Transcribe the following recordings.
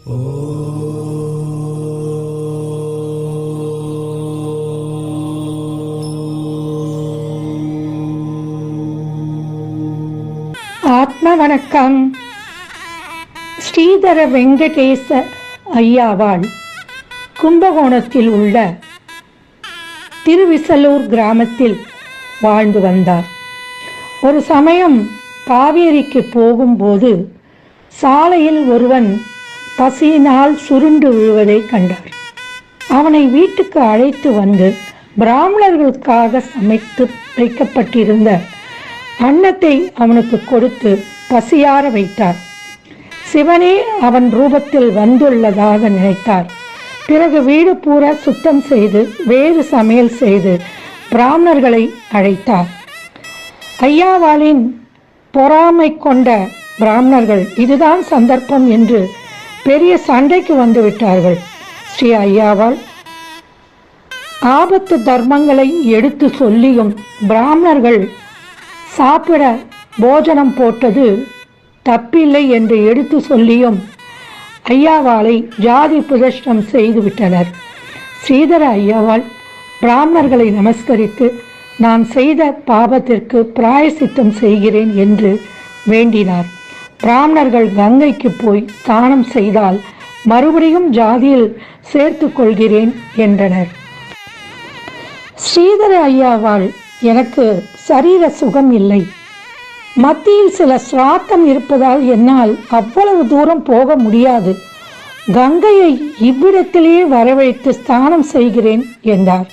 ஆத்ம வணக்கம் ஸ்ரீதர வெங்கடேச ஐயாவாள் கும்பகோணத்தில் உள்ள திருவிசலூர் கிராமத்தில் வாழ்ந்து வந்தார். ஒரு சமயம் காவேரிக்கு போகும்போது சாலையில் ஒருவன் பசியினால் சுருண்டு விழுவதை கண்டார். அவனை வீட்டுக்கு அழைத்து வந்து பிராமணர்களுக்காக சமைத்து வைக்கப்பட்டிருந்த அன்னத்தை அவனுக்கு கொடுத்து பசியார வைத்தார். சிவனே அவன் ரூபத்தில் வந்துள்ளதாக நினைத்தார். பிறகு வீடு பூரா சுத்தம் செய்து வேறு சமையல் செய்து பிராமணர்களை அழைத்தார். ஐயாவாளின் பொறாமை கொண்ட பிராமணர்கள் இதுதான் சந்தர்ப்பம் என்று பெரிய சண்டைக்கு வந்து விட்டார்கள். ஸ்ரீ ஐயாவால் ஆபத்து தர்மங்களை எடுத்து சொல்லியும் பிராமணர்கள் சாப்பிட போஜனம் போட்டது தப்பில்லை என்று எடுத்து சொல்லியும் ஐயாவாளை ஜாதி பிரதர்ஷனம் செய்துவிட்டனர் ஸ்ரீதர ஐயாவால் பிராமணர்களை நமஸ்கரித்து நான் செய்த பாபத்திற்கு பிராயசித்தம் செய்கிறேன் என்று வேண்டினார். பிராமணர்கள் கங்கைக்கு போய் தானம் செய்தால் மறுபடியும் ஜாதியில் சேர்த்து கொள்கிறேன் என்றனர். ஸ்ரீதர ஐயாவால் எனக்கு சரீர சுகம் இல்லை. மத்தியில் சில சிராத்தம் இருப்பதால் என்னால் அவ்வளவு தூரம் போக முடியாது. கங்கையை இவ்விடத்திலேயே வரவழைத்து ஸ்நானம் செய்கிறேன் என்றார்.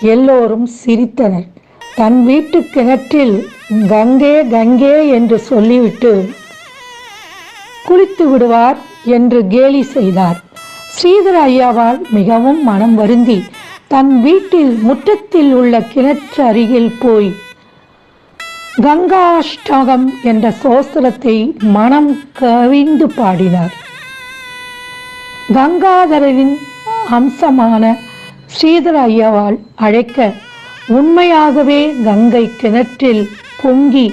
எல்லோரும் சிரித்தனர். தன் வீட்டு கிணற்றில் கங்கே கங்கே என்று சொல்லிவிட்டு குளித்து விடுவார் என்று கேலி செய்தார். ஸ்ரீதர ஐயாவால் மிகவும் மனம் வருந்தி தன் வீட்டில் முற்றத்தில் உள்ள கிணற்று அருகில் போய் கங்காஷ்டகம் என்ற சோஸ்திரத்தை மனம் கவிந்து பாடினார். கங்காதரரின் அம்சமான ஸ்ரீதர ஐயாவால் அழைக்க உண்மையாகவே கங்கை கிணற்றில் பொங்கி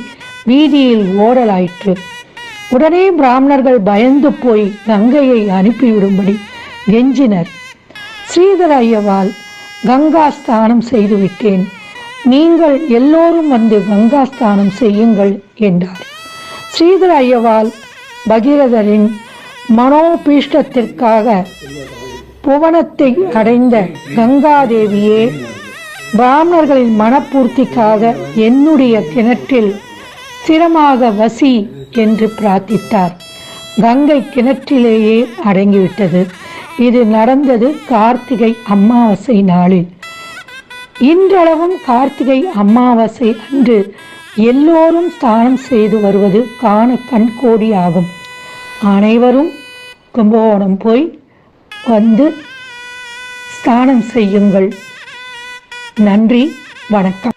வீதியில் ஓடலாயிற்று. உடனே பிராமணர்கள் பயந்து போய் கங்கையை அனுப்பிவிடும்படி கெஞ்சினர். ஸ்ரீதர ஐயவால் கங்கா ஸ்தானம் செய்துவிட்டேன் நீங்கள் எல்லோரும் வந்து கங்கா ஸ்தானம் செய்யுங்கள் என்றார். ஸ்ரீதர ஐயவால் பகீரதரின் மனோபீஷ்டத்திற்காக புவனத்தை அடைந்த கங்காதேவியே பிராமணர்களின் மனப்பூர்த்திக்காக என்னுடைய கிணற்றில் ஸ்திரமாக வசி என்று பிரார்த்தித்தார். கங்கை கிணற்றிலேயே அடங்கிவிட்டது. இது நடந்தது கார்த்திகை அமாவாசை நாளில். இன்றளவும் கார்த்திகை அமாவாசை அன்று எல்லோரும் ஸ்நானம் செய்து வருவது காண கண்கோடி ஆகும் அனைவரும் கும்பகோணம் போய் வந்து ஸ்நானம் செய்யுங்கள். நன்றி வணக்கம்.